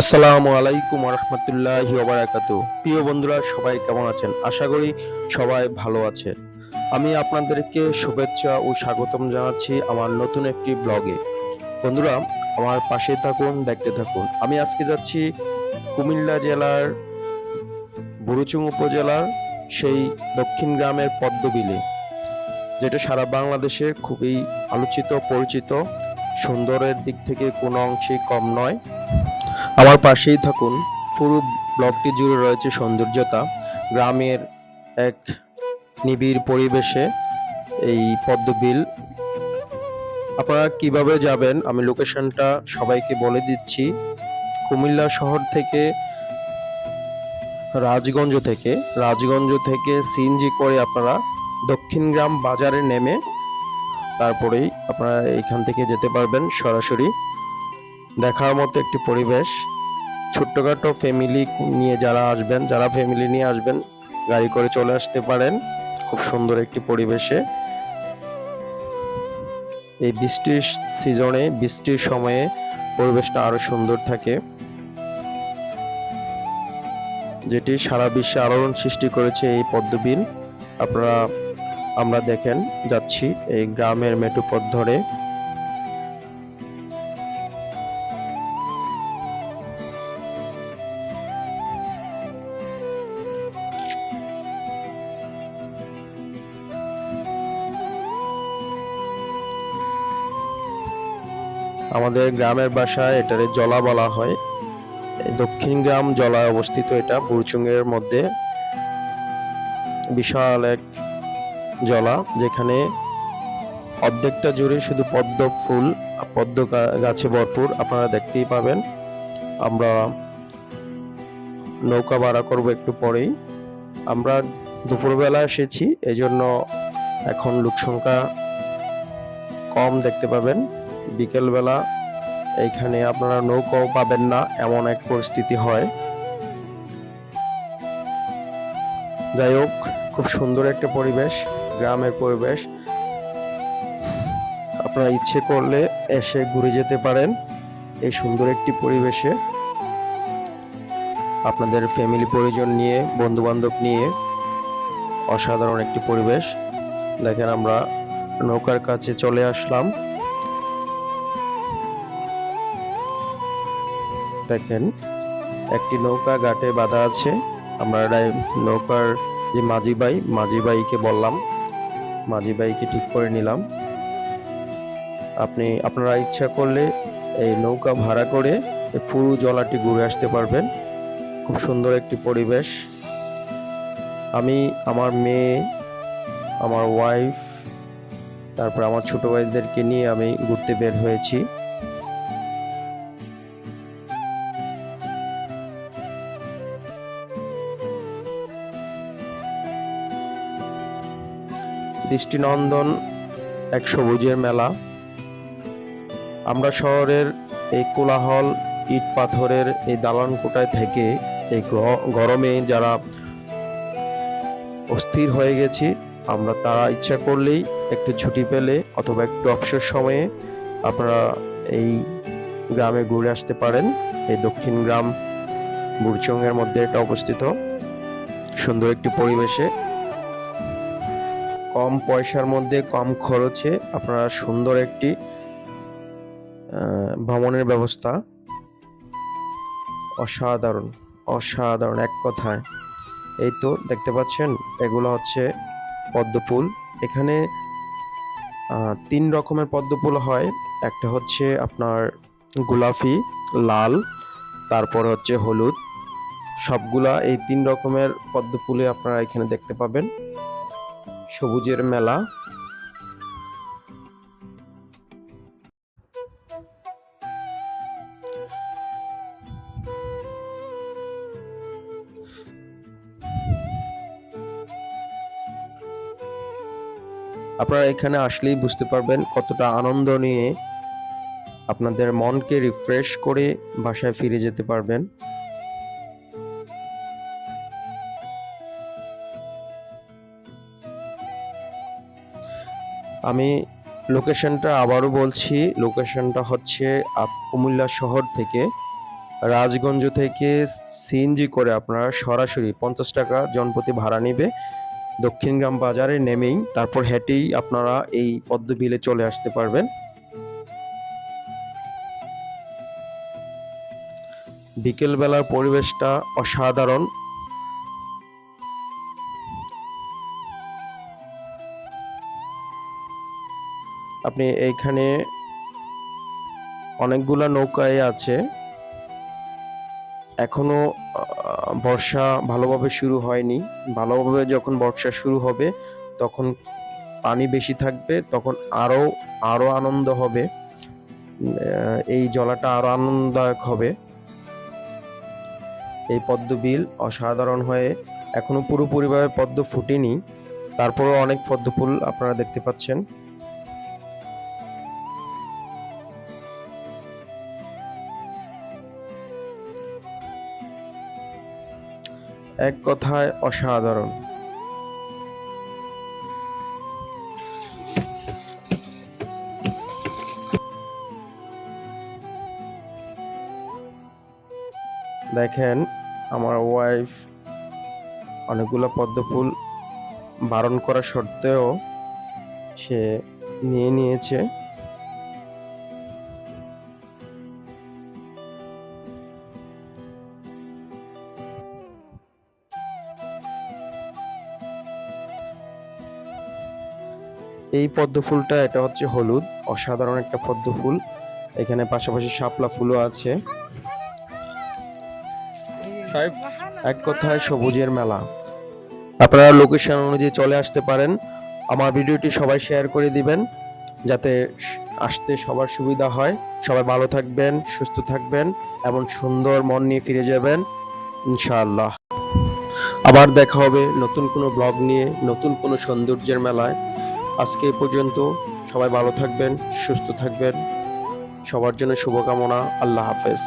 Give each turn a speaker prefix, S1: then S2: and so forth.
S1: আসসালামু আলাইকুম রহমতুল্লাহ ওবরাকাত প্রিয় বন্ধুরা, সবাই কেমন আছেন? আশা করি সবাই ভালো আছে আমি আপনাদেরকে শুভেচ্ছা ও স্বাগতম জানাচ্ছি আমার নতুন একটি ব্লগে। বন্ধুরা, আমার পাশে থাকুন, দেখতে থাকুন। আমি আজকে যাচ্ছি কুমিল্লা জেলার বুরুচুং উপজেলার সেই দক্ষিণ গ্রামের পদ্মবিলে, যেটা সারা বাংলাদেশে খুবই আলোচিত, পরিচিত। সুন্দরের দিক থেকে কোনো অংশেই কম নয়। আমার পাশেই থাকুন। পুরো ব্লকটি জুড়ে রয়েছে সৌন্দর্যতা। গ্রামের এক নিবিড় পরিবেশে এই পদ্মবিল আপনারা কীভাবে যাবেন? আমি লোকেশনটা সবাইকে বলে দিচ্ছি। কুমিল্লা শহর থেকে, রাজগঞ্জ থেকে রাজগঞ্জ থেকে সিএনজি করে আপনারা দক্ষিণ গ্রাম বাজারে নেমে তারপরেই আপনারা এখান থেকে যেতে পারবেন সরাসরি। দেখার মতো একটি পরিবেশ। ছোট্টখাটো ফ্যামিলি নিয়ে যারা আসবেন, যারা ফ্যামিলি নিয়ে আসবেন, গাড়ি করে চলে আসতে পারেন। খুব সুন্দর একটি পরিবেশে। এই বৃষ্টির সিজনে বৃষ্টির সময়ে পরিবেশটা আরও সুন্দর থাকে। যেটি সারা বিশ্বে আলোড়ন সৃষ্টি করেছে এই পদ্মবিল। আপনারা, আমরা দেখেন, যাচ্ছি এই গ্রামের মেটু পথ ধরে। আমাদের গ্রামের বাসায় এটারে জলা বলা হয়। দক্ষিণ গ্রাম জলায় অবস্থিত এটা বুরচুঙ্গের মধ্যে। বিশাল এক জলা, যেখানে অর্ধেকটা জুড়ে শুধু পদ্ম ফুল পদ্ম গাছে ভরপুর, আপনারা দেখতেই পাবেন। আমরা নৌকা ভাড়া করব একটু পরেই। আমরা দুপুরবেলা এসেছি, এজন্য এখন লোক সংখ্যা কম দেখতে পাবেন। বিকেলবেলা এইখানে আপনারা নৌকাও পাবেন না, এমন এক পরিস্থিতি হয়। যাই হোক, খুব সুন্দর একটা পরিবেশ, গ্রামের পরিবেশ। আপনারা ইচ্ছে করলে এসে ঘুরে যেতে পারেন এই সুন্দর একটি পরিবেশে। আপনাদের ফ্যামিলি পরিজন নিয়ে বন্ধু বান্ধব নিয়ে অসাধারণ একটি পরিবেশ। দেখেন আমরা নৌকার কাছে চলে আসলাম। দেখেন, একটি নৌকা ঘাটে বাঁধা আছে। আমরা নৌকার যে মাঝি ভাই মাঝি ভাইকে বললাম। মাঝি ভাইকে ঠিক করে নিলাম। আপনি, আপনারা ইচ্ছা করলে এই নৌকা ভাড়া করে পুরো জলাটি ঘুরে আসতে পারবেন। খুব সুন্দর একটি পরিবেশ। আমি, আমার মেয়ে, আমার ওয়াইফ তারপর আমার ছোট ভাইদেরকে নিয়ে আমি ঘুরতে বের হয়েছি। দৃষ্টিনন্দন এক সবুজের মেলা। আমরা শহরের এই কোলাহল ইট পাথরের এই দালান কোটায় থেকে এই গরমে যারা অস্থির হয়ে গেছি, আমরা তারা ইচ্ছা করলেই একটু ছুটি পেলে অথবা একটু অবসর সময়ে আপনারা এই গ্রামে ঘুরে আসতে পারেন। এই দক্ষিণ গ্রাম বুড়চঙ্গের মধ্যে এটা অবস্থিত। সুন্দর একটি পরিবেশে কম পয়সার মধ্যে, কম খরচে আপনারা সুন্দর একটি ভ্রমণের ব্যবস্থা। অসাধারণ অসাধারণ, এক কথায়। এই তো দেখতে পাচ্ছেন, এগুলো হচ্ছে পদ্ম ফুল এখানে তিন রকমের পদ্ম ফুল হয়। একটা হচ্ছে আপনার গোলাপি, লাল, তারপর হচ্ছে হলুদ। সবগুলা এই তিন রকমের পদ্ম ফুলে আপনারা এখানে দেখতে পাবেন। সবুজের মেলা। আপনারা এখানে আসলেই বুঝতে পারবেন কতটা আনন্দ নিয়ে আপনাদের মনকে রিফ্রেশ করে বাসায় ফিরে যেতে পারবেন। আমি লোকেশনটা আবারও বলছি, লোকেশনটা হচ্ছে কুমিল্লা শহর থেকে রাজগঞ্জ থেকে সিএনজি করে আপনারা সরাসরি পঞ্চাশ টাকা জনপ্রতি ভাড়া নেবে। দক্ষিণগ্রাম বাজারে নেমেই তারপর হেঁটেই আপনারা এই পদ্মবিলে চলে আসতে পারবেন। বিকেলবেলার পরিবেশটা অসাধারণ। আপনি এইখানে অনেকগুলা নৌকায় আছে। এখনও বর্ষা ভালোভাবে শুরু হয়নি। ভালোভাবে যখন বর্ষা শুরু হবে, তখন পানি বেশি থাকবে, তখন আরও আরও আনন্দ হবে। এই জলাটা আরও আনন্দদায়ক হবে। এই পদ্ম বিল অসাধারণ হয়ে এখনও পুরোপুরিভাবে পদ্ম ফুটেনি। তারপরেও অনেক পদ্ম ফুল আপনারা দেখতে পাচ্ছেন। এক কথায় অসাধারণ। দেখেন আমার ওয়াইফ অনেকগুলো পদ্মফুল বারণ করা সত্ত্বেও সে নিয়ে নিয়েছে। এই পদ্ম ফুলটা এটা হচ্ছে হলুদ অসাধারণ একটা পদ্ম ফুল এখানে পাশাপাশি শাপলা ফুলও আছে। এক কথায় সবুজের মেলা। আপনারা লোকেশন অনুযায়ী চলে আসতে পারেন। আমার ভিডিওটি সবাই শেয়ার করে দিবেন যাতে আসতে সবার সুবিধা হয়। সবাই ভালো থাকবেন সুস্থ থাকবেন এবং সুন্দর মন নিয়ে ফিরে যাবেন। ইনশাআল্লাহ। আবার দেখা হবে নতুন কোনো ব্লগ নিয়ে নতুন কোনো সৌন্দর্যের মেলায়। আজকে এই পর্যন্ত সবাই ভালো থাকবেন সুস্থ থাকবেন। সবার জন্য শুভকামনা আল্লাহ হাফেজ।